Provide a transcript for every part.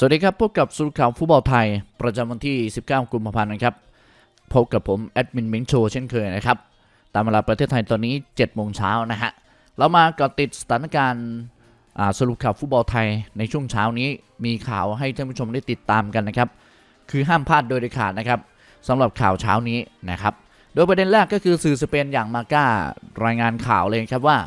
สวัสดีครับ พบกับสรุปข่าวฟุตบอลไทย ประจำวันที่ 19 กุมภาพันธ์นะครับ พบกับผมแอดมินมิงโชเช่นเคยนะครับ ตามเวลาประเทศไทยตอนนี้ 7 โมงเช้านะฮะ เรามาเกาะติดสถานการณ์สรุปข่าวฟุตบอลไทยในช่วงเช้านี้มีข่าวให้ท่านผู้ชมได้ติดตามกันนะครับ คือห้ามพลาดโดยเด็ดขาดนะครับสำหรับข่าวเช้านี้นะครับ โดยประเด็นแรกก็คือสื่อสเปนอย่างมาก้ารายงานข่าวเลยครับว่า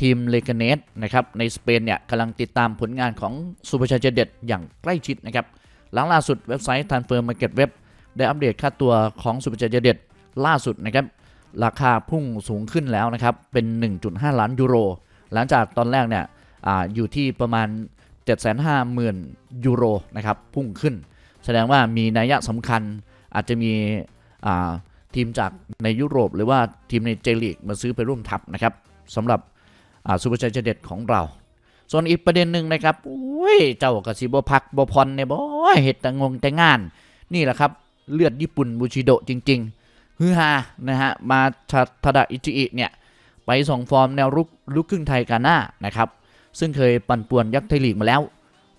ทีมเลกเนสนะครับในสเปนเนี่ยกำลังติดตามผลงานของซูเปอร์ชาร์เจเด็ดอย่างใกล้ชิดนะครับหลังล่าสุดเว็บไซต์ Transfer Market Web ได้อัปเดตค่าตัวของซูเปอร์ชาร์เจเด็ดล่าสุดนะครับราคาพุ่งสูงขึ้นแล้วนะครับเป็น 1.5 ล้านยูโร หลังจากตอนแรกเนี่ยออยู่ที่ประมาณ 750,000ยูโรนะครับพุ่งขึ้น แสดงว่ามีนัยสำคัญอาจจะมีทีมจากในยุโรป หรือว่าทีมในเจลีกมาซื้อไปร่วมทัพนะครับสำหรับ อ่าซูเปอร์ชัยเด็ดของเรา ส่วนอีกประเด็นหนึ่งนะครับอุ้ยเจ้ากสิบพักบพรเนี่ยบ่เห็ดแต่งงแต่งาน นี่แหละครับเลือดญี่ปุ่นบูชิโดจริง ๆ ฮือฮานะฮะมาทาดะอิจิอิเนี่ยไปส่งฟอร์มแนวรุกลุกครึ่งไทยกาน่านะครับ ซึ่งเคยปั่นป่วนยักษ์ไทยลีกมาแล้ว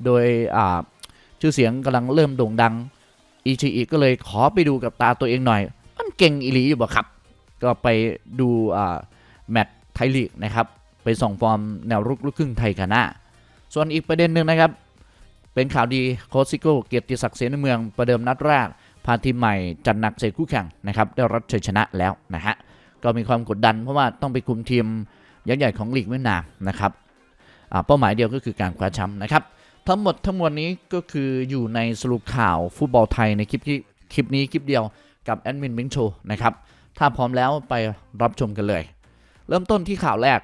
โดยอ่าชื่อเสียงกำลังเริ่มโด่งดังอิจิอิก็เลยขอไปดูกับตาตัวเองหน่อย มันเก่งอีหลีอยู่บ่ครับ ก็ไปดูอ่าแมตช์ไทยลีกนะครับ ไปส่องฟอร์มแนวรุกลูกครึ่งไทยกาน่าส่วนอีกประเด็นหนึ่งนะครับ เป็นข่าวดีโคชซิโก้เกียรติศักดิ์เสนเมืองประเดิมนัดแรกพาทีมใหม่จัดหนักใส่คู่แข่งนะครับได้รับชัยชนะแล้วนะฮะก็มีความกดดันเพราะว่าต้องไปคุมทีมยักษ์ใหญ่ของลีกเวียดนามนะครับอาเป้าหมายเดียวก็คือการคว้าแชมป์นะครับทั้งหมดทั้งมวลนี้ก็คืออยู่ในสรุปข่าวฟุตบอลไทยในคลิปที่คลิปนี้คลิปเดียวกับแอดมินมิงโชนะครับถ้าพร้อมแล้วไปรับชมกันเลย เริ่มต้นที่ข่าวแรก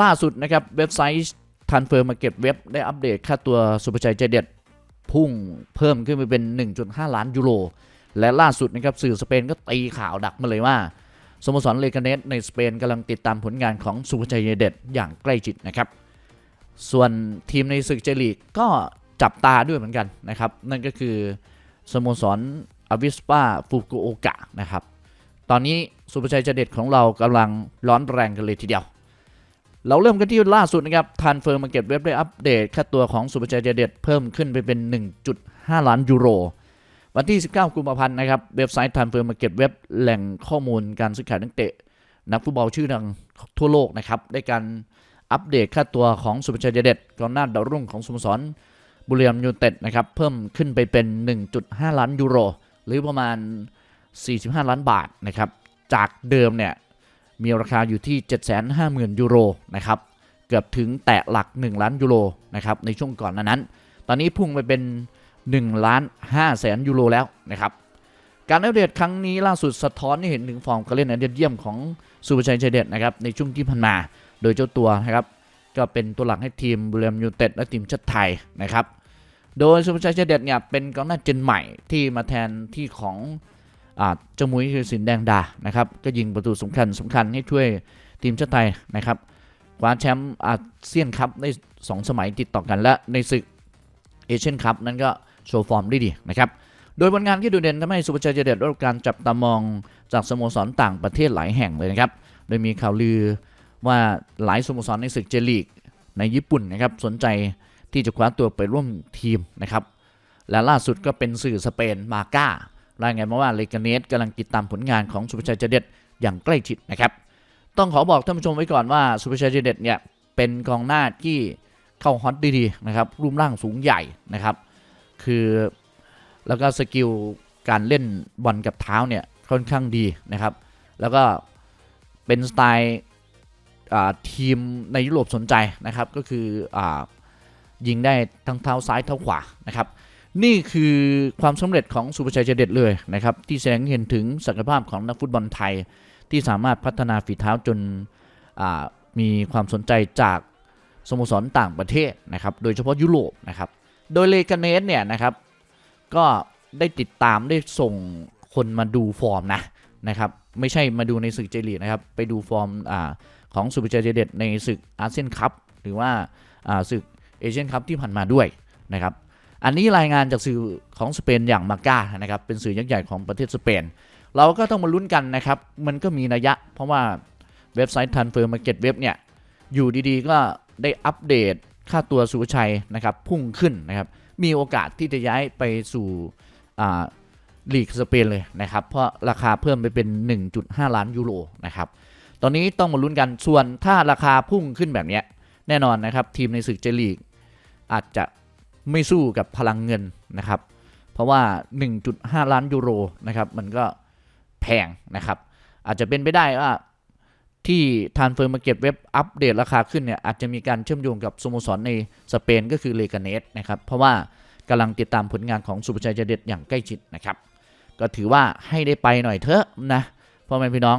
ล่าสุดนะครับเว็บไซต์ Transfer Market Web ได้อัปเดตค่าตัวสุภชัยใจเด็ด พุ่งเพิ่มขึ้นไปเป็น 1.5 ล้านยูโร และล่าสุดนะครับสื่อสเปนก็ตีข่าวดักมาเลยว่าสโมสรเลกาเนสในสเปนกำลังติดตามผลงานของสุภชัยใจเด็ดอย่างใกล้ชิดนะครับ ส่วนทีมในศึกเจลีกก็จับตาด้วยเหมือนกันนะครับ นั่นก็คือสโมสรอวิสปาฟูกุโอกะนะครับ ตอนนี้สุภชัยใจเด็ดของเรากำลังร้อนแรงกันเลยทีเดียว เราเริ่มกันที่ล่าสุดนะครับทันเฟิร์มมาเก็ตเว็บได้อัปเดตค่าตัวของสุภาชัยเด็ดเพิ่มขึ้นไปเป็น 1.5 ล้านยูโร วันที่ 19 กุมภาพันธ์นะครับ เว็บไซต์ทันเฟิร์มมาเก็ตเว็บแหล่งข้อมูลการซื้อขายนักเตะ นักฟุตบอลชื่อดังทั่วโลกนะครับ ได้การอัปเดตค่าตัวของสุภาชัยเด็ดกองหน้าดาวรุ่งของสโมสรบุรีรัมย์ยูเต็ดนะครับเพิ่มขึ้นไปเป็น 1.5 ล้านยูโร หรือประมาณ 45 ล้านบาทนะครับจากเดิมเนี่ย มีราคาอยู่ที่ 750,000 ยูโรนะครับ เกือบถึงแตะหลัก 1 ล้านยูโรนะครับในช่วงก่อนนั้น ตอนนี้พุ่งไปเป็น1ล้าน5แสนยูโรแล้วนะครับการอัปเดตครั้งนี้ล่าสุดสะท้อนให้เห็นถึงฟอร์มการเล่นอันยอดเยี่ยมของสุภชัยชัยเด็ดนะครับในช่วงที่ผ่านมา โดยเจ้าตัวนะครับก็เป็นตัวหลักให้ทีมบุรีรัมยูเต็ดและทีมชาติไทยนะครับ โดยสุภชัยชัยเด็ดเนี่ยเป็นกองหน้าเจนใหม่ที่มาแทนที่ของ เจ้ามุ้ยคือสินแดงดานะครับก็ยิงประตูสำคัญสำคัญให้ช่วยทีมชาติไทยนะครับคว้าแชมป์อาเซียนคัพได้ 2 สมัยติดต่อกันและในศึกเอเชียนคัพนั้นก็โชว์ฟอร์มได้ดีนะครับโดยผลงานที่โดดเด่นทำให้สุภาชัยเจเด็ดได้รับการจับตามองจากสโมสรต่างประเทศหลายแห่งเลยนะครับโดยมีข่าวลือว่าหลายสโมสรในศึกเจลีกในญี่ปุ่นนะครับสนใจที่จะคว้าตัวไปร่วมทีมนะครับและล่าสุดก็เป็นสื่อสเปนมาก้า รายงานมาว่าเลกาเนสกำลังติดตามผลงานของสุภชัยเจเด็ดอย่างใกล้ชิดนะครับ ต้องขอบอกท่านผู้ชมไว้ก่อนว่าสุภชัยเจเด็ดเนี่ยเป็นกองหน้าที่เข้าฮอตดีๆนะครับรูปร่างสูงใหญ่นะครับ คือแล้วก็สกิลการเล่นบอลกับเท้าเนี่ยค่อนข้างดีนะครับ แล้วก็เป็นสไตล์ทีมในยุโรปสนใจนะครับ ก็คืออยิงได้ทั้งเท้าซ้ายเท้าขวานะครับ นี่คือความสำเร็จของสุภชัยเจเด็ดเลยนะครับ ที่แสดงเห็นถึงศักยภาพของนักฟุตบอลไทย ที่สามารถพัฒนาฝีเท้าจนามีความสนใจจากสโมสรต่างประเทศนะครับ โดยเฉพาะยุโรปนะครับ โดยเลกาเนสเนี่ยนะครับ ก็ได้ติดตามได้ส่งคนมาดูฟอร์มนะนะครับ ไม่ใช่มาดูในศึกเจลีนะครับ ไปดูฟอร์มอของสุภชัยเจเด็ดในศึกอาเซียนคัพหรือว่าอ่าศึกเอเชียนคัพที่ผ่านมาด้วยนะครับ อันนี้รายงานจากสื่อของสเปนอย่างมาก้านะครับเป็นสื่อยักษ์ใหญ่ของประเทศสเปน เราก็ต้องมาลุ้นกันนะครับ มันก็มีนัยยะ เพราะว่าเว็บไซต์ Transfer Market Web เนี่ยอยู่ดีๆ ก็ได้อัปเดตค่าตัวสุชัยนะครับพุ่งขึ้นนะครับมีโอกาสที่จะย้ายไปสู่ลีกสเปนเลยนะครับเพราะราคาเพิ่มไปเป็น 1.5 ล้านยูโรนะครับตอนนี้ต้องมาลุ้นกันส่วนถ้าราคาพุ่งขึ้นแบบนี้แน่นอนนะครับทีมในศึกเจลีกอาจจะ ไม่สู้กับพลังเงินนะครับ เพราะว่า 1.5 ล้านยูโรนะครับมันก็แพงนะครับ อาจจะเป็นไปได้ว่าที่ทานเฟิร์มาเก็ตเว็บอัปเดตราคาขึ้นเนี่ยอาจจะมีการเชื่อมโยงกับสโมสรในสเปนก็คือเลกาเนสนะครับ เพราะว่ากำลังติดตามผลงานของสุภชัยเจเด็ดอย่างใกล้ชิดนะครับ ก็ถือว่าให้ได้ไปหน่อยเถอะนะพ่อแม่พี่น้อง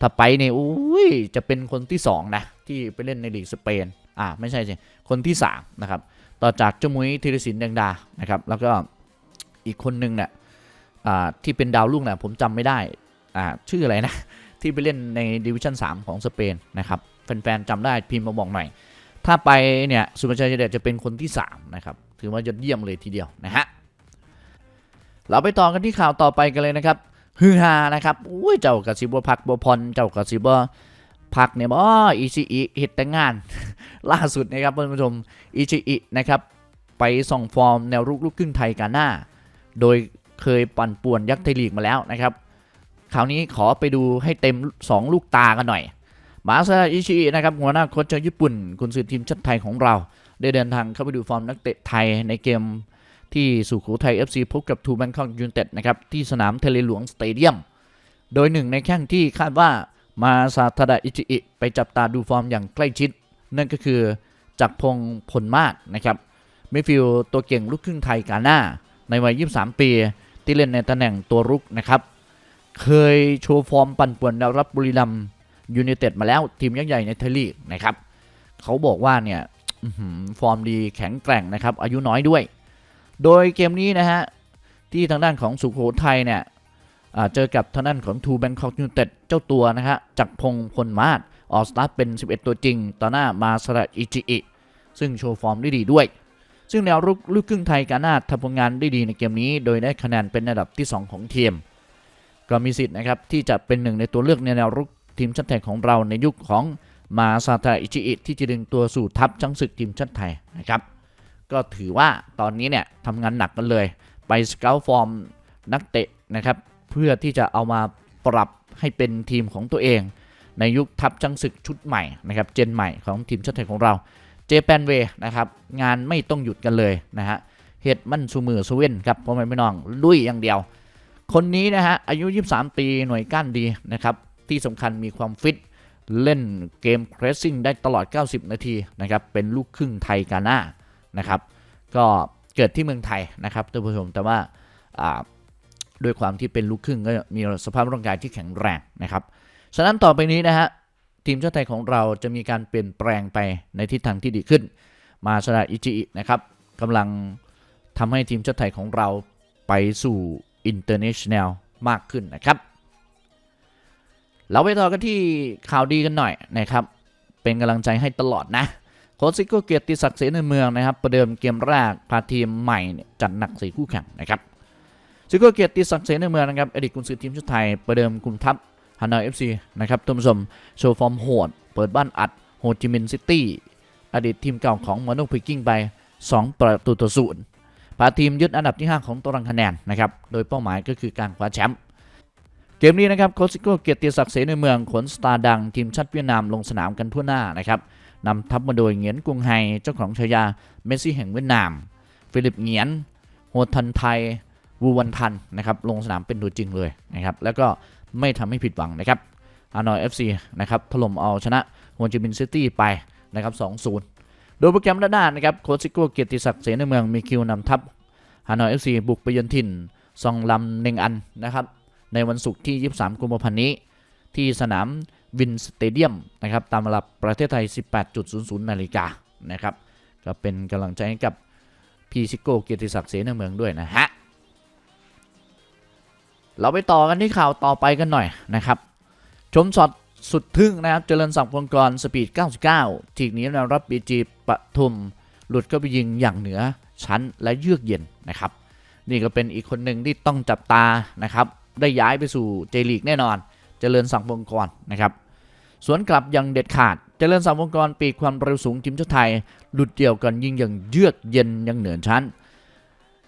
ถ้าไปเนี่ยอุ้ยจะเป็นคนที่สองนะ ที่ไปเล่นในลีกสเปนอ่าไม่ใช่สิคนที่สามนะครับ ต่อจากเจ้ามุ้ยธีรศิลป์แดงดานะครับ แล้วก็อีกคนนึงเนี่ยที่เป็นดาวรุ่งเนี่ยผมจำไม่ได้ชื่ออะไรนะ ที่ไปเล่นในดิวิชั่น 3 ของสเปนนะครับแฟนๆจำได้พิมพ์มาบอกหน่อย ถ้าไปเนี่ยสุภาชัยเจเดชจะเป็นคนที่ 3 นะครับ ถือว่ายอดเยี่ยมเลยทีเดียวนะฮะเราไปต่อกันที่ข่าวต่อไปกันเลยนะครับฮือฮานะครับอุ้ยเจ้ากระซิบพักบพรเจ้ากระซิบ พักเนี่ยบ่อีซีอีเฮ็ดแต่งงาน ล่าสุดนะครับท่านผู้ชมอีซีอีนะครับไปส่องฟอร์มแนวรุกลูกครึ่งไทยกาหน้า โดยเคยปั่นป่วนยักษ์ไทยลีกมาแล้วนะครับ คราวนี้ขอไปดูให้เต็ม 2 ลูกตากันหน่อย มาซาอิชิอินะครับหัวหน้าโค้ชชาวญี่ปุ่นกุนซือทีมชาติไทยของเรา ได้เดินทางเข้าไปดูฟอร์มนักเตะไทยในเกมที่สุโขทัย FC พบกับทูแบงคอกยูนเต็ดนะครับที่สนามเทเลหลวงสเตเดียม โดยหนึ่งในแข้งที่คาดว่า มาซาทาดะอิจิอิไปจับตาดูฟอร์มอย่างใกล้ชิด นั่นก็คือจักรพงศ์ผลมาศนะครับมิฟิลตัวเก่งลูกครึ่งไทยกาหน้า ในวัย 23 ปี ที่เล่นในตำแหน่งตัวรุกนะครับ เคยโชว์ฟอร์มปั่นป่วนแนวรับบุรีรัมย์ยูไนเต็ดมาแล้วทีมยักษ์ใหญ่ในไทยลีกนะครับเขาบอกว่าเนี่ยฟอร์มดีแข็งแกร่งนะครับ อายุน้อยด้วย โดยเกมนี้นะฮะ ที่ทางด้านของสุโขทัยเนี่ย เจอกับทางด้านของทูแบงคอกยูเต็ดเจ้าตัวนะฮะจักพงพลมาศออสตาร์เป็น 11 ตัวจริงต่อหน้ามาสระอิจิอิซึ่งโชว์ฟอร์มได้ดีด้วย ซึ่งแนวรุกลูกครึ่งไทยกาหน้าทำผลงานได้ดีในเกมนี้ โดยได้คะแนนเป็นอันดับที่ 2 ของทีมก็มีสิทธิ์นะครับที่จะเป็นหนึ่งในตัวเลือกในแนวรุกทีมชาติไทยของเราในยุคของมาซาตาอิจิอิที่จะดึงตัวสู่ทัพช้างศึกทีมชาติไทยนะครับ ก็ถือว่าตอนนี้เนี่ยทำงานหนักกันเลย ไปสเกลฟอร์มนักเตะนะครับ เพื่อที่จะเอามาปรับให้เป็นทีมของตัวเอง ในยุคทัพจังศึกชุดใหม่นะครับเจนใหม่ของทีมชาติไทยของเราเจแปนเวนะครับงานไม่ต้องหยุดกันเลยนะฮะเฮ็ดมันซูมือซูเว่นครับพ่อแม่พี่น้องลุยอย่างเดียว คนนี้นะฮะอายุ 23 ปีหน่วยก้านดีนะครับที่สำคัญมีความฟิตเล่นเกมเพรสซิ่งได้ตลอด 90 นาทีนะครับเป็นลูกครึ่งไทยกาหน้านะครับก็เกิดที่เมืองไทยนะครับท่านผู้ชมแต่ว่า ด้วยความที่เป็นลูกครึ่งก็มีสภาพร่างกายที่แข็งแรงนะครับฉะนั้นต่อไปนี้นะฮะทีมชาติไทยของเราจะมีการเปลี่ยนแปลงไปในทิศทางที่ดีขึ้น มาสระอิจินะครับกำลังทำให้ทีมชาติไทยของเราไปสู่อินเตอร์เนชั่นแนลมากขึ้นนะครับ เราไปต่อกันที่ข่าวดีกันหน่อยนะครับ เป็นกำลังใจให้ตลอดนะโค้ชซิโก้เกียรติศักดิ์เสนเมืองนะครับ ประเดิมเกมแรกพาทีมใหม่จัดหนักสี่คู่แข่งนะครับ ซิโก้เกียรติศักดิ์เสนเมืองนะครับอดีตกุนซือทีมชาติไทยประเดิมกุมทัพฮานอยเอฟซีนะครับท่านผู้ชมโชว์ฟอร์มโหด เปิดบ้านอัดโฮจิมินห์ซิตี้อดีตทีมเก่าของมาโนพิกกิ้งไป 2 ประตูต่อศูนย์พาทีมยึดอันดับที่ 5 ของตารางคะแนนนะครับโดยเป้าหมายก็คือการคว้าแชมป์เกมนี้นะครับโค้ชซิโก้เกียรติศักดิ์เสนเมืองขนสตาร์ดังทีมชาติเวียดนามลงสนามกันทั่วหน้านะครับนำทัพมาโดยเหงียนกุงไฮเจ้าของฉายาเมสซี่แห่งเวียดนาม ฟิลิปเหงียนโฮทันไทย วูวันทันนะครับลงสนามเป็นตัวจริงเลยนะครับแล้วก็ไม่ทำให้ผิดหวังนะครับฮานอยเอฟซีนะครับถล่มเอาชนะโฮจิมินซิตี้ไปนะครับ 2-0 โดยโปรแกรมด้านหน้านะครับโค้ชซิโก้เกียรติศักดิ์เสนเมืองมีคิวนำทัพฮานอยเอฟซีบุกไปเยือนถิ่นซองลำเนงอันนะครับในวันศุกร์ที่ 23 กุมภาพันธ์นี้ ที่สนามวินสเตเดียมนะครับตามเวลาประเทศไทย 18.00 นาฬิกานะครับก็เป็นกำลังใจให้กับพีซิโก้เกียรติศักดิ์เสนเมืองด้วยนะฮะ เราไปต่อกันที่ข่าวต่อไปกันหน่อยนะครับ ชมช็อตสุดทึ่งนะครับ เจริญศักดิ์พงกรสปีด 99 ทีนี้แนวรับบีจีปทุม หลุดก็ไปยิงอย่างเหนือชั้นและเยือกเย็นนะครับ นี่ก็เป็นอีกคนหนึ่งที่ต้องจับตานะครับ ได้ย้ายไปสู่เจลีกแน่นอน เจริญศักดิ์วงกรนะครับ สวนกลับอย่างเด็ดขาด เจริญศักดิ์วงกรปีกความเร็วสูงทีมชาติไทย หลุดเดี่ยวกันยิงอย่างเยือกเย็นอย่างเหนือชั้น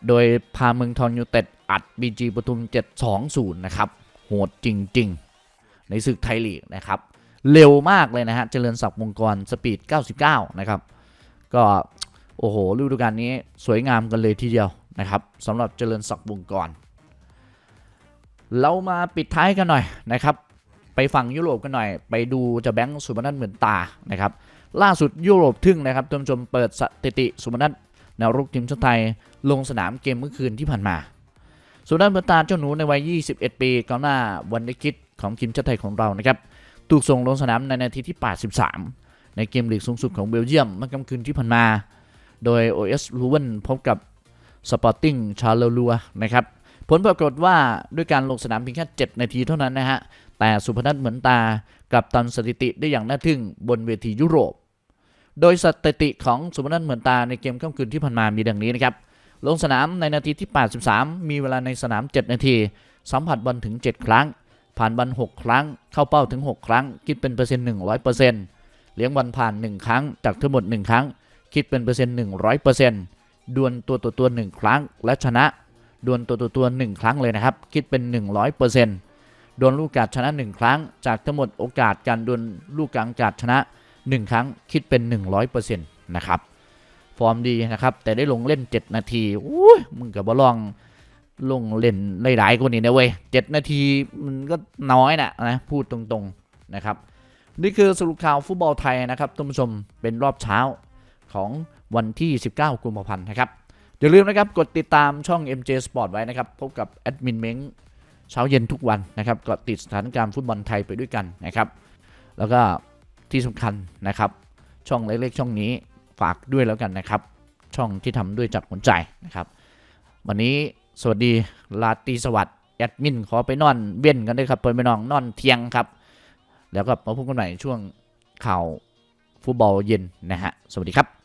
โดยพาเมืองทองยูเต็ด อัดบีจีปทุม 7-2-0 นะครับ โหดจริง ๆ ในศึกไทยลีกนะครับ เร็วมากเลยนะฮะ เจริญศักดิ์วงกรสปีด 99 นะครับ ก็ โอ้โหฤดูกาลนี้สวยงามกันเลยทีเดียวนะครับสำหรับเจริญศักดิ์วงกร เรามาปิดท้ายกันหน่อยนะครับ ไปฝั่งยุโรปกันหน่อย ไปดูเจะแบงค์สุพนัทเหมือนตานะครับ ล่าสุดยุโรปทึ่งนะครับท่านผู้ชมเปิดสถิติสุพนัทแนวรุกทีมชาติไทยลงสนามเกมเมื่อคืนที่ผ่านมา สุพนัทเหมือนตาเจ้าหนูในวัย 21 ปีกองหน้าวันเดคิดของทีมชาติไทยของเรานะครับถูกส่งลงสนามในนาทีที่ 83 ในเกมลีกสูงสุดของเบลเยียมเมื่อค่ำคืนที่ผ่านมา โดย OS ลูเวนพบกับสปอร์ติ้งชาเลลัวนะครับผลปรากฏว่าด้วยการลงสนามเพียงแค่ 7 นาทีเท่านั้นนะฮะ แต่สุพนัทเหมือนตากลับตันสถิติได้อย่างน่าทึ่งบนเวทียุโรป โดยสถิติของสุพนัทเหมือนตาในเกมค่ำคืนที่ผ่านมามีดังนี้นะครับ ลงสนามในนาทีที่ 83 มีเวลาในสนาม 7 นาที สัมผัสบอลถึง 7 ครั้ง ผ่านบอล6 ครั้ง เข้าเป้าถึง 6 ครั้ง คิดเป็นเปอร์เซ็นต์100%เลี้ยงบอลผ่าน 1 ครั้ง จากทั้งหมด 1 ครั้ง คิดเป็นเปอร์เซ็นต์100%ดวลตัวต่อตัว1ครั้ง และชนะ ดวลตัวต่อตัว1ครั้งเลยนะครับ คิดเป็น 100%ดวลลูกกาดชนะ 1 ครั้ง จากทั้งหมดโอกาสการดวลลูกกลางกาดชนะ 1 ครั้งคิดเป็น 100%นะครับ ฟอร์มดีนะครับ แต่ได้ลงเล่น 7 นาทีอุ้ยมึงกับบอลองลงเล่นหลายๆคนนี้นะเว้ย7นาทีมันก็น้อยนะนะพูดตรงๆนะครับ นี่คือสรุปข่าวฟุตบอลไทยนะครับท่านผู้ชมเป็นรอบเช้าของวันที่ 19 กุมภาพันธ์นะครับอย่าลืมนะครับกดติดตามช่อง MJ Sport ไว้นะครับ พบกับแอดมินเม้งเช้าเย็นทุกวันนะครับก็ติดสถานการณ์ฟุตบอลไทยไปด้วยกันนะครับ แล้วก็ที่สำคัญนะครับ ช่องเล็กๆช่องนี้ ฝากด้วยแล้วกันนะครับ ช่องที่ทำด้วยจากหัวใจนะครับ วันนี้สวัสดีลาตีสวัสดิ์แอดมินขอไปนอนเว้นกันด้วยครับเปิดไปนอนนอนเที่ยงครับ แล้วก็มาพบกันใหม่ช่วงข่าวฟุตบอลเย็นนะฮะสวัสดีครับ